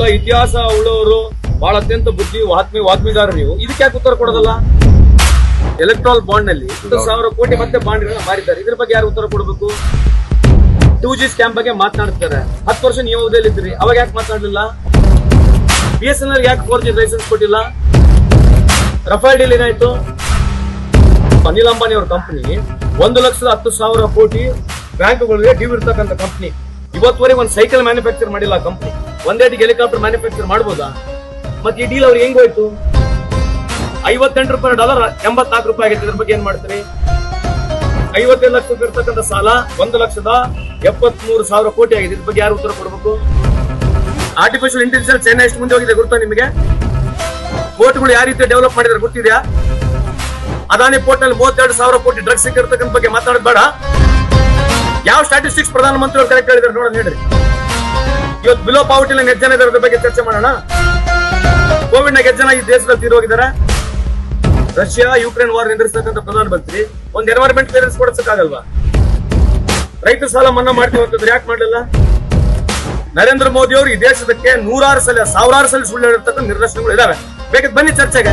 ಎಲ್ಲ ಇತಿಹಾಸ ಉಳ್ಳವರು ಬಹಳ ಅತ್ಯಂತ ಬುದ್ಧಿ ವಾತ್ಮಿ ವಾತ್ಮಿದಾರರು ನೀವು. ಇದಕ್ಕೆ ಯಾಕೆ ಉತ್ತರ ಕೊಡೋದಲ್ಲ? ಎಲೆಕ್ಟ್ರಾಲ್ ಬಾಂಡ್ನಲ್ಲಿ ಹತ್ತು ಸಾವಿರ ಕೋಟಿ ಮತ್ತೆ ಬಾಂಡ್ ಮಾರಿದ್ದಾರೆ. ಇದ್ರ ಬಗ್ಗೆ ಯಾರು ಉತ್ತರ ಕೊಡಬೇಕು? ಟೂ ಜಿ ಸ್ಕ್ಯಾಮ್ ಬಗ್ಗೆ ಮಾತನಾಡ್ತಾರೆ ಹತ್ತು ವರ್ಷ ನೀವು ಇದ್ರಿ ಅವಾಗ ಯಾಕೆ ಮಾತನಾಡಲಿಲ್ಲ? ಬಿ ಎಸ್ ಎನ್ ಎಲ್ ಯಾಕೆ ಫೋರ್ ಜಿ ಲೈಸೆನ್ಸ್ ಕೊಟ್ಟಿಲ್ಲ? ರಫೇಲ್ ಡೀಲ್ ಏನಾಯ್ತು? ಅನಿಲ್ ಅಂಬಾನಿ ಅವ್ರ ಕಂಪನಿ ಒಂದು ಲಕ್ಷದ ಹತ್ತು ಸಾವಿರ ಕೋಟಿ ಬ್ಯಾಂಕ್ಗಳಿಗೆ ಡ್ಯೂ ಇರ್ತಕ್ಕಂಥ ಕಂಪ್ನಿ ಇವತ್ತುವರೆಗೆ ಒಂದು ಸೈಕಲ್ ಮ್ಯಾನುಫ್ಯಾಕ್ಚರ್ ಮಾಡಿಲ್ಲ ಕಂಪನಿ ಒಂದೇಟಿಗೆ ಹೆಲಿಕಾಪ್ಟರ್ ಮ್ಯಾನುಫ್ಯಾಕ್ಚರ್ ಮಾಡ್ಬೋದಾ? ಮತ್ತೆ ಈ ಡೀಲ್ ಅವ್ರಿಗೆ ಹೆಂಗ್ ಹೋಯ್ತು ಐವತ್ತೆಂಟು ರೂಪಾಯಿ ಡಾಲರ್ ಎಂಬತ್ನಾಲ್ಕು ರೂಪಾಯಿ ಆಗೈತೆ. ಇದ್ರ ಬಗ್ಗೆ ಏನ್ ಮಾಡ್ತೀರಿ? ಲಕ್ಷ ಇರ್ತಕ್ಕಂಥ ಸಾಲ, ಒಂದು ಲಕ್ಷದ ಎಪ್ಪತ್ಮೂರು ಸಾವಿರ ಕೋಟಿ ಆಗಿದೆ. ಇದ್ರ ಬಗ್ಗೆ ಯಾರು ಉತ್ತರ ಕೊಡಬೇಕು? ಆರ್ಟಿಫಿಷಿಯಲ್ ಇಂಟೆಲಿಜೆನ್ಸ್ ಚೈನಾ ಎಷ್ಟು ಮುಂದೆ ಹೋಗಿದೆ ಗೊತ್ತಾ ನಿಮಗೆ? ಬೋಟ್ಗಳು ಯಾವ ರೀತಿ ಡೆವಲಪ್ ಮಾಡಿದ್ರೆ ಗೊತ್ತಿದ್ಯಾ? ಅದಾನಿ ಪೋರ್ಟ್ನಲ್ಲಿ ಮೂವತ್ತೆರಡು ಸಾವಿರ ಕೋಟಿ ಡ್ರಗ್ಸ್ ಸಿಕ್ಕಿರ್ತಕ್ಕಂಥ ಬಗ್ಗೆ ಮಾತಾಡೋದು ಬೇಡ. ಯಾವ ಸ್ಟಾಟಿಸ್ಟಿಕ್ಸ್ ಪ್ರಧಾನಮಂತ್ರಿ ಅವ್ರು ಕರೆಕ್ಟ್ ಹೇಳಿದ್ರೆ ನೋಡೋಣ ಹೇಳ್ರಿ ಇವತ್ತು ಬಿಲೋ ಪಾವರ್ಟಿ ಲೈನ್ ಎಷ್ಟು ಜನ ಇದಾರೆ ಅದ್ರ ಬಗ್ಗೆ ಚರ್ಚೆ ಮಾಡೋಣ? ಕೋವಿಡ್ ಎಷ್ಟು ಜನ ಈ ದೇಶದಲ್ಲಿ ತೀರೋಗಿದ್ದಾರೆ ರಷ್ಯಾ, ಯುಕ್ರೇನ್ ವಾರ್ ನಿಂದಿರ್ತಕ್ಕಂಥ ಪ್ರಧಾನಮಂತ್ರಿ ಒಂದ್ ಎನ್ವೈರನ್ಮೆಂಟ್ ಕ್ಲಿಯರೆನ್ಸ್ ಕೊಡ್ಸಕ್ಕಾಗಲ್ವಾ ರೈತ ಸಾಲ ಮನ್ನಾ ಮಾಡ್ತೀವಿ ಅಂತಂದ್ರೆ ಯಾಕೆ ಮಾಡಲಿಲ್ಲ? ನರೇಂದ್ರ ಮೋದಿ ಅವರು ಈ ದೇಶದಕ್ಕೆ ನೂರಾರು ಸಲ, ಸಾವಿರಾರು ಸಲ ಸುಳ್ಳು ಹೇಳಿರ್ತಕ್ಕಂಥ ನಿರ್ದೇಶನಗಳು ಇದಾವೆ. ಬೇಕಾದ್ರೆ ಬನ್ನಿ ಚರ್ಚೆಗೆ.